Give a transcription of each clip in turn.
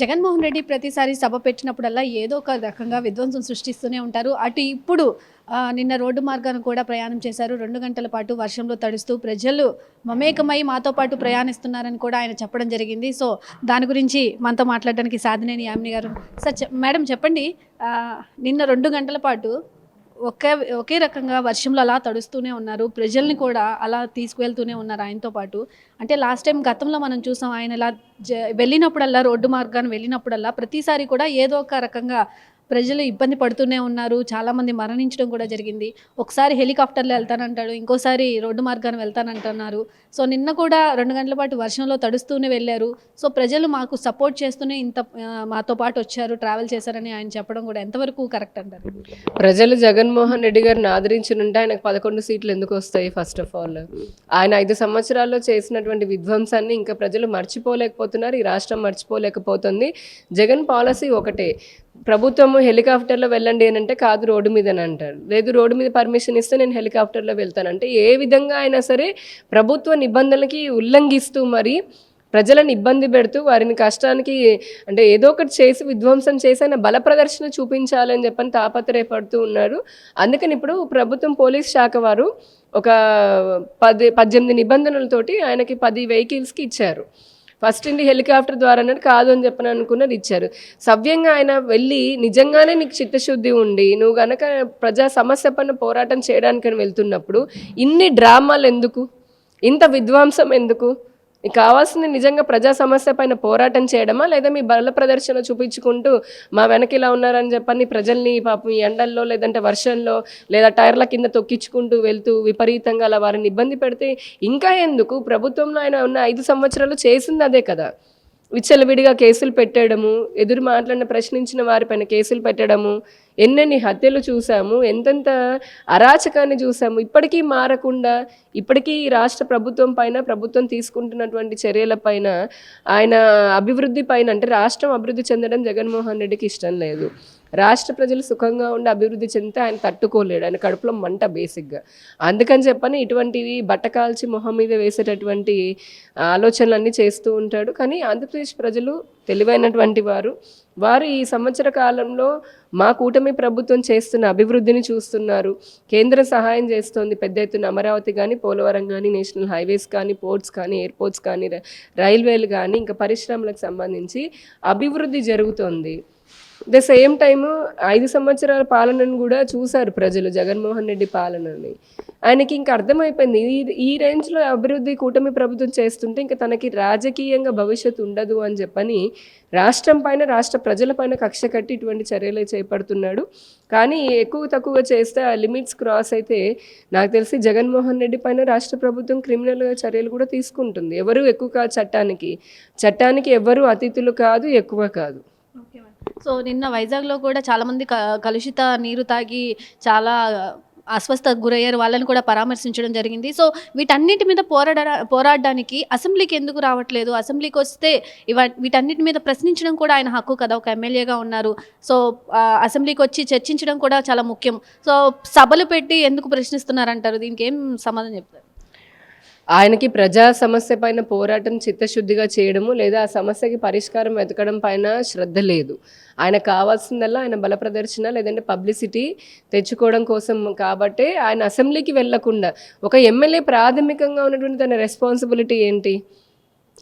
జగన్మోహన్ రెడ్డి ప్రతిసారి సభ పెట్టినప్పుడల్లా ఏదో ఒక రకంగా విధ్వంసం సృష్టిస్తూనే ఉంటారు. అటు ఇప్పుడు నిన్న రోడ్డు మార్గాన్ని కూడా ప్రయాణం చేశారు. రెండు గంటల పాటు వర్షంలో తడుస్తూ ప్రజలు మమేకమై మాతో పాటు ప్రయాణిస్తున్నారని కూడా ఆయన చెప్పడం జరిగింది. సో దాని గురించి మనతో మాట్లాడడానికి సాధనేని యామిని గారు సార్ చెప్- మేడం చెప్పండి నిన్న రెండు గంటల పాటు ఒకే ఒకే రకంగా వర్షంలో అలా తడుస్తూనే ఉన్నారు. ప్రజల్ని కూడా అలా తీసుకువెళ్తూనే ఉన్నారు ఆయనతో పాటు. అంటే లాస్ట్ టైం గతంలో మనం చూసాం ఆయన ఇలా జ వెళ్ళినప్పుడల్లా రోడ్డు మార్గాన్ని వెళ్ళినప్పుడల్లా ప్రతిసారి కూడా ఏదో ఒక రకంగా ప్రజలు ఇబ్బంది పడుతూనే ఉన్నారు. చాలామంది మరణించడం కూడా జరిగింది. ఒకసారి హెలికాప్టర్లో వెళ్తానంటాడు ఇంకోసారి రోడ్డు మార్గాన్ని వెళ్తానంటున్నారు. సో నిన్న కూడా రెండు గంటల పాటు వర్షంలో తడుస్తూనే వెళ్ళారు. సో ప్రజలు మాకు సపోర్ట్ చేస్తూనే ఇంత మాతో పాటు వచ్చారు ట్రావెల్ చేశారని ఆయన చెప్పడం కూడా ఎంతవరకు కరెక్ట్ అంటారు? ప్రజలు జగన్మోహన్ రెడ్డి గారిని ఆదరించినుంటే ఆయనకు పదకొండు సీట్లు ఎందుకు వస్తాయి ఫస్ట్ ఆఫ్ ఆల్? ఆయన ఐదు సంవత్సరాల్లో చేసినటువంటి విధ్వంసాన్ని ఇంకా ప్రజలు మర్చిపోలేకపోతున్నారు. ఈ రాష్ట్రం మర్చిపోలేకపోతుంది. జగన్ పాలసీ ఒకటే. ప్రభుత్వము హెలికాప్టర్లో వెళ్ళండి అని అంటే కాదు రోడ్డు మీద అని అంటారు. లేదు రోడ్డు మీద పర్మిషన్ ఇస్తే నేను హెలికాప్టర్లో వెళ్తానంటే ఏ విధంగా అయినా సరే ప్రభుత్వ నిబంధనలకి ఉల్లంఘిస్తూ మరి ప్రజలను ఇబ్బంది పెడుతూ వారిని కష్టానికి అంటే ఏదో ఒకటి చేసి విధ్వంసం చేసి ఆయన బల ప్రదర్శన చూపించాలని చెప్పని తాపత్రయపడుతూ ఉన్నారు. అందుకని ఇప్పుడు ప్రభుత్వం పోలీస్ శాఖ వారు ఒక పది పద్దెనిమిది నిబంధనలతోటి ఆయనకి పది వెహికల్స్కి ఇచ్చారు. ఫస్ట్ ఇండి హెలికాప్టర్ ద్వారా కాదు అని చెప్పని అనుకున్నారు ఇచ్చారు. సవ్యంగా ఆయన వెళ్ళి నిజంగానే నీకు చిత్తశుద్ధి ఉండి నువ్వు గనక ప్రజా సమస్య పైన పోరాటం చేయడానికని వెళ్తున్నప్పుడు ఇన్ని డ్రామాలు ఎందుకు? ఇంత విధ్వంసం ఎందుకు? మీకు కావాల్సింది నిజంగా ప్రజా సమస్య పైన పోరాటం చేయడమా? లేదా మీ బల ప్రదర్శన చూపించుకుంటూ మా వెనక ఇలా ఉన్నారని చెప్పని ప్రజల్ని పాపం ఎండల్లో లేదంటే వర్షంలో లేదా టైర్ల కింద తొక్కించుకుంటూ వెళ్తూ విపరీతంగా అలా వారిని ఇబ్బంది పెడితే ఇంకా ఎందుకు? ప్రభుత్వంలో ఆయన ఉన్న ఐదు సంవత్సరాలు చేసింది అదే కదా. విచ్చలవిడిగా కేసులు పెట్టడము ఎదురు మాట్లాడిన ప్రశ్నించిన వారిపైన కేసులు పెట్టడము ఎన్నెన్ని హత్యలు చూసాము ఎంతెంత అరాచకాన్ని చూసాము ఇప్పటికీ మారకుండా ఇప్పటికీ ఈ రాష్ట్ర ప్రభుత్వం పైన ప్రభుత్వం తీసుకుంటున్నటువంటి చర్యల పైన ఆయన అభివృద్ధి పైన అంటే రాష్ట్రం అభివృద్ధి చెందడం జగన్మోహన్ రెడ్డికి ఇష్టం లేదు. రాష్ట్ర ప్రజలు సుఖంగా ఉండి అభివృద్ధి చెందితే ఆయన తట్టుకోలేడు ఆయన కడుపులో మంట బేసిక్గా. అందుకని చెప్పని ఇటువంటివి బట్టకాల్చి మొహం మీద వేసేటటువంటి ఆలోచనలన్నీ చేస్తూ ఉంటాడు. కానీ ఆంధ్రప్రదేశ్ ప్రజలు తెలివైనటువంటి వారు. వారు ఈ సంవత్సర కాలంలో మా కూటమి ప్రభుత్వం చేస్తున్న అభివృద్ధిని చూస్తున్నారు. కేంద్ర సహాయం చేస్తోంది పెద్ద ఎత్తున అమరావతి కానీ పోలవరం కానీ నేషనల్ హైవేస్ కానీ పోర్ట్స్ కానీ ఎయిర్పోర్ట్స్ కానీ రైల్వేలు కానీ ఇంకా పరిశ్రమలకు సంబంధించి అభివృద్ధి జరుగుతోంది. ద సేమ్ టైమ్ ఐదు సంవత్సరాల పాలనను కూడా చూశారు ప్రజలు జగన్మోహన్ రెడ్డి పాలనని. ఆయనకి ఇంకా అర్థమైపోయింది. ఈ ఈ రేంజ్లో అభివృద్ధి కూటమి ప్రభుత్వం చేస్తుంటే ఇంకా తనకి రాజకీయంగా భవిష్యత్తు ఉండదు అని చెప్పని రాష్ట్రం పైన రాష్ట్ర ప్రజల పైన కక్ష కట్టి ఇటువంటి చర్యలు చేపడుతున్నాడు. కానీ ఎక్కువ తక్కువ చేస్తే ఆ లిమిట్స్ క్రాస్ అయితే నాకు తెలిసి జగన్మోహన్ రెడ్డి పైన రాష్ట్ర ప్రభుత్వం క్రిమినల్ చర్యలు కూడా తీసుకుంటుంది. ఎవరు ఎక్కువ కాదు చట్టానికి. చట్టానికి ఎవరు అతిథులు కాదు ఎక్కువ కాదు. సో నిన్న వైజాగ్లో కూడా చాలామంది క కలుషిత నీరు తాగి చాలా అస్వస్థకు గురయ్యారు. వాళ్ళని కూడా పరామర్శించడం జరిగింది. సో వీటన్నిటి మీద పోరాడ పోరాడడానికి అసెంబ్లీకి ఎందుకు రావట్లేదు? అసెంబ్లీకి వస్తే ఇవ వీటన్నిటి మీద ప్రశ్నించడం కూడా ఆయన హక్కు కదా. ఒక ఎమ్మెల్యేగా ఉన్నారు. సో అసెంబ్లీకి వచ్చి చర్చించడం కూడా చాలా ముఖ్యం. సో సభలు పెట్టి ఎందుకు ప్రశ్నిస్తున్నారంటారు? దీనికి ఏం సమాధానం చెప్తారు? ఆయనకి ప్రజా సమస్య పైన పోరాటం చిత్తశుద్ధిగా చేయడము లేదా ఆ సమస్యకి పరిష్కారం వెతకడం పైన శ్రద్ధ లేదు. ఆయన కావాల్సిందల్లా ఆయన బల ప్రదర్శన లేదంటే పబ్లిసిటీ తెచ్చుకోవడం కోసం కాబట్టే ఆయన అసెంబ్లీకి వెళ్ళకుండా ఒక ఎమ్మెల్యే ప్రాథమికంగా ఉన్నటువంటి తన రెస్పాన్సిబిలిటీ ఏంటి?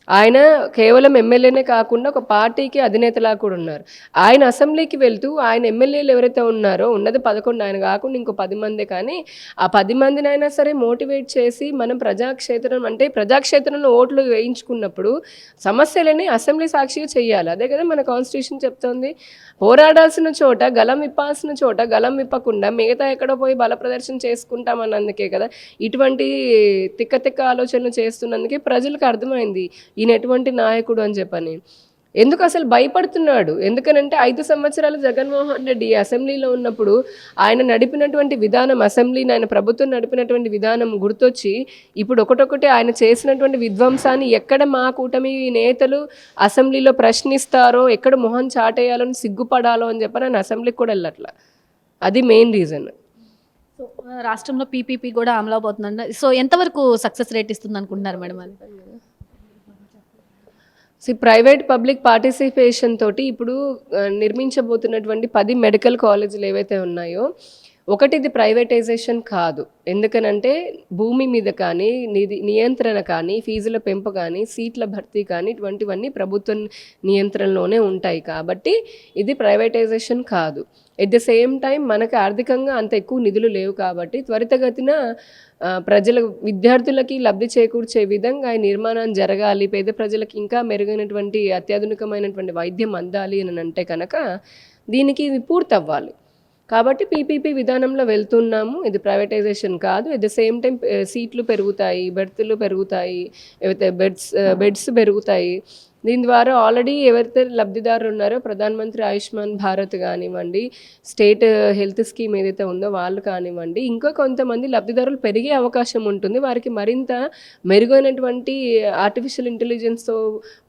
ఆయన కేవలం ఎమ్మెల్యేనే కాకుండా ఒక పార్టీకి అధినేతలా కూడా ఉన్నారు. ఆయన అసెంబ్లీకి వెళ్తూ ఆయన ఎమ్మెల్యేలు ఎవరైతే ఉన్నారో ఉన్నది పదకొండు ఆయన కాకుండా ఇంకో పది మంది కానీ ఆ పది మందినైనా సరే మోటివేట్ చేసి మనం ప్రజాక్షేత్రం అంటే ప్రజాక్షేత్రంలో ఓట్లు వేయించుకున్నప్పుడు సమస్యలని అసెంబ్లీ సాక్షిగా చేయాలి అదే కదా మన కాన్స్టిట్యూషన్ చెప్తోంది. పోరాడాల్సిన చోట గలం విప్పాల్సిన చోట గలం విప్పకుండా మిగతా ఎక్కడో పోయి బల ప్రదర్శన చేసుకుంటామన్నందుకే కదా ఇటువంటి తిక్క తిక్క ఆలోచనలు చేస్తున్నందుకే ప్రజలకు అర్థమైంది. ఈయన ఎటువంటి నాయకుడు అని చెప్పని. ఎందుకు అసలు భయపడుతున్నాడు? ఎందుకనంటే ఐదు సంవత్సరాలు జగన్మోహన్ రెడ్డి అసెంబ్లీలో ఉన్నప్పుడు ఆయన నడిపినటువంటి విధానం అసెంబ్లీని ఆయన ప్రభుత్వం నడిపినటువంటి విధానం గుర్తొచ్చి ఇప్పుడు ఒకటొకటి ఆయన చేసినటువంటి విధ్వంసాన్ని ఎక్కడ మా కూటమి నేతలు అసెంబ్లీలో ప్రశ్నిస్తారో ఎక్కడ మొహం చాటేయాలో సిగ్గుపడాలో అని చెప్పని ఆయన అసెంబ్లీకి కూడా వెళ్ళట్ల. అది మెయిన్ రీజన్. సో రాష్ట్రంలో పీపీపీ కూడా అమలు అవబోతుందండి సో ఎంతవరకు సక్సెస్ రేట్ ఇస్తుంది అనుకుంటున్నారు మేడం అది సో ప్రైవేట్ పబ్లిక్ పార్టిసిపేషన్ తోటి ఇప్పుడు నిర్మించబోతున్నటువంటి పది మెడికల్ కాలేజీలు ఏవైతే ఉన్నాయో ఒకటి ఇది ప్రైవేటైజేషన్ కాదు. ఎందుకనంటే భూమి మీద కానీ నిధి నియంత్రణ కానీ ఫీజుల పెంపు కానీ సీట్ల భర్తీ కానీ ఇటువంటివన్నీ ప్రభుత్వం నియంత్రణలోనే ఉంటాయి కాబట్టి ఇది ప్రైవేటైజేషన్ కాదు. ఎట్ ద సేమ్ టైం మనకు ఆర్థికంగా అంత ఎక్కువ నిధులు లేవు కాబట్టి త్వరితగతిన ప్రజల విద్యార్థులకి లబ్ధి చేకూర్చే విధంగా ఈ నిర్మాణం జరగాలి పేద ప్రజలకు ఇంకా మెరుగైనటువంటి అత్యాధునికమైనటువంటి వైద్యం అందాలి అని అంటే కనుక దీనికి ఇది పూర్తవ్వాలి. కాబట్టి పీపీపీ విధానంలో వెళ్తున్నాము. ఇది ప్రైవేటైజేషన్ కాదు. ఎట్ ద సేమ్ టైం సీట్లు పెరుగుతాయి బెర్తులు పెరుగుతాయి బెడ్స్ బెడ్స్ eh, పెరుగుతాయి. దీని ద్వారా ఆల్రెడీ ఎవరైతే లబ్ధిదారులు ఉన్నారో ప్రధానమంత్రి ఆయుష్మాన్ భారత్ కానివ్వండి స్టేట్ హెల్త్ స్కీమ్ ఏదైతే ఉందో వాళ్ళు కానివ్వండి ఇంకా కొంతమంది లబ్ధిదారులు పెరిగే అవకాశం ఉంటుంది. వారికి మరింత మెరుగైనటువంటి ఆర్టిఫిషియల్ ఇంటెలిజెన్స్తో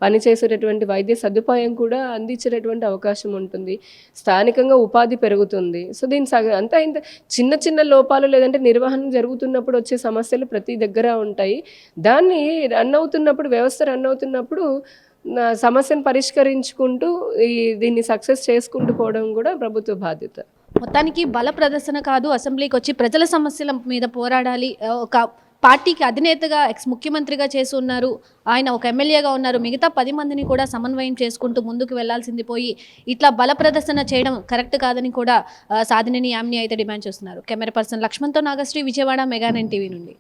పనిచేసేటటువంటి వైద్య సదుపాయం కూడా అందించేటటువంటి అవకాశం ఉంటుంది. స్థానికంగా ఉపాధి పెరుగుతుంది. సో దీని సగ అంతా ఇంత చిన్న చిన్న లోపాలు లేదంటే నిర్వహణ జరుగుతున్నప్పుడు వచ్చే సమస్యలు ప్రతి దగ్గర ఉంటాయి. దాన్ని రన్ అవుతున్నప్పుడు వ్యవస్థ రన్ అవుతున్నప్పుడు సమస్యను పరిష్కరించుకుంటూ ఈ దీన్ని సక్సెస్ చేసుకుంటూ పోవడం కూడా ప్రభుత్వ బాధ్యత. మొత్తానికి బల ప్రదర్శన కాదు అసెంబ్లీకి వచ్చి ప్రజల సమస్యల మీద పోరాడాలి. ఒక పార్టీకి అధినేతగా ఎక్స్ ముఖ్యమంత్రిగా చేసి ఉన్నారు. ఆయన ఒక ఎమ్మెల్యేగా ఉన్నారు. మిగతా పది మందిని కూడా సమన్వయం చేసుకుంటూ ముందుకు వెళ్ళాల్సింది పోయి ఇట్లా బల ప్రదర్శన చేయడం కరెక్ట్ కాదని కూడా ఆ, సాధినేని అయితే డిమాండ్ చేస్తున్నారు. Camera person లక్ష్మణ్తో Nagasri Vijayawada mega nine TV నుండి.